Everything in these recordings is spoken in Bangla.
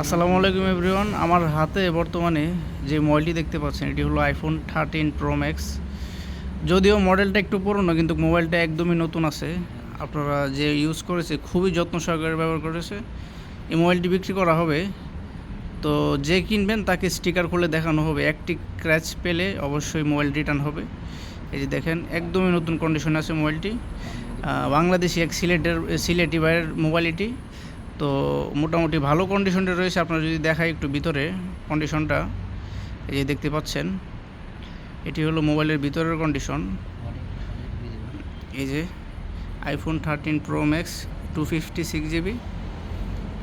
আসসালামু আলাইকুম এভরিওয়ান। আমার হাতে বর্তমানে যে মোবাইলটি দেখতে পাচ্ছেন, এটি হলো আইফোন থার্টিন প্রো ম্যাক্স যদিও মডেলটা একটু পুরনো, কিন্তু মোবাইলটা একদমই নতুন আছে। আপনারা যে ইউজ করেছে, খুবই যত্ন সহকারে ব্যবহার করেছে। এই মোবাইলটি বিক্রি করা হবে। তো যে কিনবেন, তাকে স্টিকার খুলে দেখানো হবে। একটি ক্র্যাচ পেলে অবশ্যই মোবাইল রিটার্ন হবে। এই যে দেখেন, একদমই নতুন কন্ডিশনে আছে মোবাইলটি। বাংলাদেশি এক সিলেটের, সিলেটি বাইরের মোবাইল এটি তো মোটামুটি ভালো কন্ডিশনটা রয়েছে আপনারা যদি দেখায় একটু ভিতরে কন্ডিশনটা এই যে দেখতে পাচ্ছেন, এটি হলো মোবাইলের ভিতরের কন্ডিশন এই যে iPhone thirteen Pro Max two fifty six GB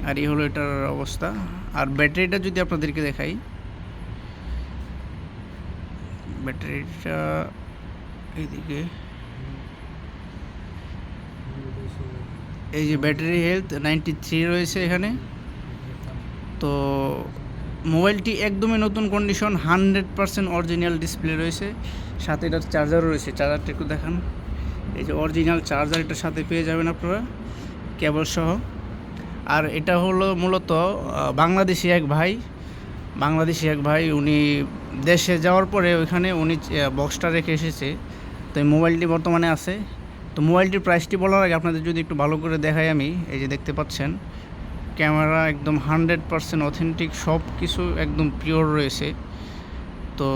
আর এই হলো এটার অবস্থা। আর ব্যাটারিটা যদি আপনাদেরকে দেখাই, ব্যাটারিটা এইদিকে এই যে ব্যাটারি হেলথ নাইনটি থ্রি রয়েছে এখানে। তো মোবাইলটি একদমই নতুন condition hundred percent original display রয়েছে। সাথে এটার চার্জারও রয়েছে। চার্জারটা একটু দেখান। এই যে অরিজিনাল চার্জার এটার সাথে পেয়ে যাবেন আপনারা কেবল সহ। আর এটা হলো মূলত বাংলাদেশি এক ভাই। বাংলাদেশি এক ভাই, উনি দেশে যাওয়ার পরে ওইখানে উনি বক্সটা রেখে এসেছে। তো এই মোবাইলটি বর্তমানে আছে। তো মোবাইলটির প্রাইসটি বলার আগে আপনাদের যদি একটু ভালো করে দেখাই আমি, এই যে দেখতে পাচ্ছেন, ক্যামেরা একদম হান্ড্রেড পারসেন্ট অথেন্টিক সব কিছু একদম পিওর রয়েছে। তো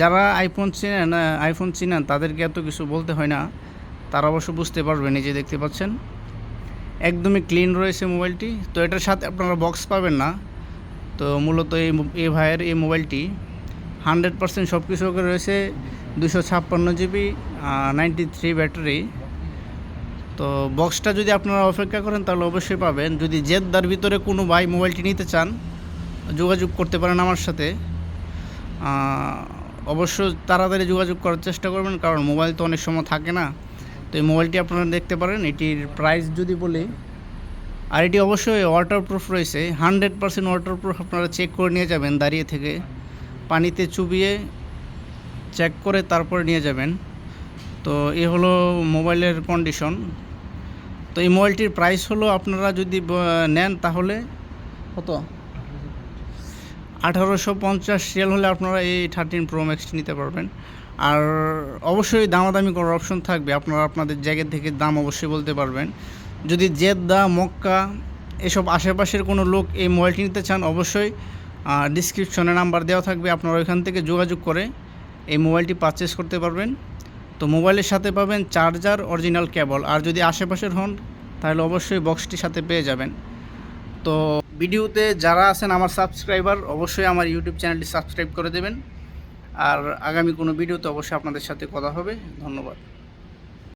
যারা আইফোন চিনেন আইফোন চিনেন, তাদেরকে এত কিছু বলতে হয় না, তারা অবশ্য বুঝতে পারবেন, এই যে দেখতে পাচ্ছেন, একদমই ক্লিন রয়েছে মোবাইলটি। তো এটার সাথে আপনারা বক্স পাবেন না। তো মূলত এই এই ভাইয়ের এই মোবাইলটি হান্ড্রেড পার্সেন্ট সব কিছু রয়েছে, দুশো ছাপ্পান্ন জিবি নাইনটি থ্রি ব্যাটারি তো বক্সটা যদি আপনারা অপেক্ষা করেন, তাহলে অবশ্যই পাবেন। যদি জেদ্দার ভিতরে কোনো ভাই মোবাইলটি নিতে চান, যোগাযোগ করতে পারেন আমার সাথে। অবশ্য তাড়াতাড়ি যোগাযোগ করার চেষ্টা করবেন, কারণ মোবাইল তো অনেক সময় থাকে না। তো এই মোবাইলটি আপনারা দেখতে পারেন, এটির প্রাইস যদি বলি, আর এটি অবশ্যই ওয়াটারপ্রুফ রয়েছে। হান্ড্রেড পারসেন্ট ওয়াটারপ্রুফ আপনারা চেক করে নিয়ে যাবেন, দাঁড়িয়ে থেকে। পানিতে চুবিয়ে চেক করে তারপরে নিয়ে যাবেন। তো এ হলো মোবাইলের কন্ডিশন তো এই মোবাইলটির প্রাইস হলো আপনারা যদি নেন তাহলে কত? আঠারোশো পঞ্চাশ রিয়াল হলে আপনারা এই থার্টিন প্রো ম্যাক্সটি নিতে পারবেন। আর অবশ্যই দামাদামি করার অপশন থাকবে। আপনারা আপনাদের জায়গা থেকে দাম অবশ্যই বলতে পারবেন। যদি জেদ্দা, মক্কা এসব আশেপাশের কোনো লোক এই মোবাইলটি নিতে চান, অবশ্যই ডিসক্রিপশনে নাম্বার দেওয়া থাকবে। আপনারা ওইখান থেকে যোগাযোগ করে এই মোবাইলটি পারচেস করতে পারবেন। তো মোবাইলের সাথে পাবেন চার্জার, অরিজিনাল কেবল। আর যদি আশেপাশের হন, তাহলে অবশ্যই বক্সটির সাথে পেয়ে যাবেন। তো ভিডিওতে যারা আছেন আমার সাবস্ক্রাইবার, অবশ্যই আমার ইউটিউব চ্যানেলটি সাবস্ক্রাইব করে দেবেন। আর আগামী কোনো ভিডিওতে অবশ্যই আপনাদের সাথে কথা হবে। ধন্যবাদ।